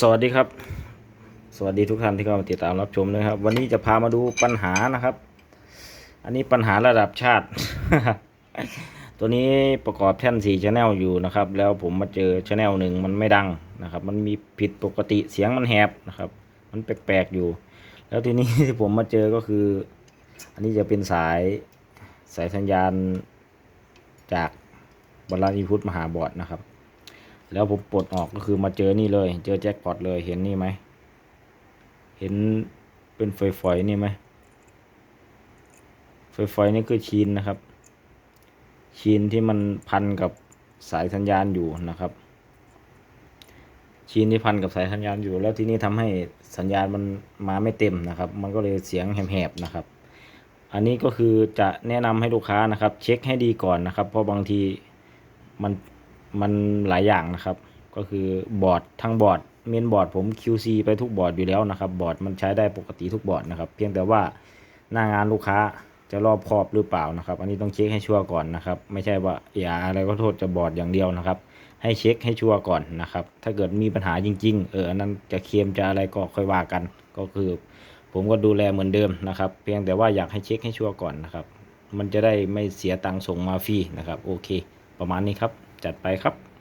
สวัสดีครับ สวัสดีทุกท่านที่เข้ามาติดตามรับชมนะครับ วันนี้จะพามาดูปัญหานะครับ อันนี้ปัญหาระดับชาติ ตัวนี้ประกอบแท่นสี่ชแนลอยู่นะครับ แล้วผมมาเจอชแนลหนึ่งมันไม่ดังนะครับ มันมีผิดปกติเสียงมันแหบนะครับ มันแปลกๆอยู่ แล้วทีนี้ที่ผมมาเจอก็คือ อันนี้จะเป็นสายสายสัญญาณจากบรรลัยพุทธมหาบอดนะครับ แล้วผมปลดออกก็คือมาเจอนี่เลย เจอแจ็คพอตเลยเห็นนี่ไหม เห็นเป็นฝอยๆนี่ไหมฝอยๆนี่คือชีนนะครับ ชีนที่มันพันกับสายสัญญาณอยู่นะครับ ชีนที่พันกับสายสัญญาณอยู่ แล้วที่นี้ทำให้สัญญาณมันมาไม่เต็มนะครับ มันก็เลยเสียงแหบๆนะครับ อันนี้ก็คือจะแนะนำให้ลูกค้านะครับ เช็คให้ดีก่อนนะครับ เพราะบางทีมัน มันหลายอย่างนะครับ ก็คือบอร์ดทั้งบอร์ดเมนบอร์ดผม QC ไปทุกบอร์ดอยู่แล้วนะครับ บอร์ดมันใช้ได้ปกติทุกบอร์ดนะครับ เพียงแต่ว่าหน้างานลูกค้าจะรอบครอบหรือเปล่านะครับ อันนี้ต้องเช็คให้ชัวร์ก่อนนะครับ ไม่ใช่ว่าอย่าอะไรก็โทษจะบอร์ดอย่างเดียวนะครับ ให้เช็คให้ชัวร์ก่อนนะครับ ถ้าเกิดมีปัญหาจริง ๆ เอออันนั้นจะเคลมจะอะไรก็ค่อยว่ากัน ก็คือ ผมก็ดูแลเหมือนเดิมนะครับ เพียงแต่ว่าอยากให้เช็คให้ชัวร์ก่อนนะครับ มันจะได้ไม่เสียตังค์ส่งมาฟรีนะครับ โอเค ประมาณนี้ครับ จัดไปครับ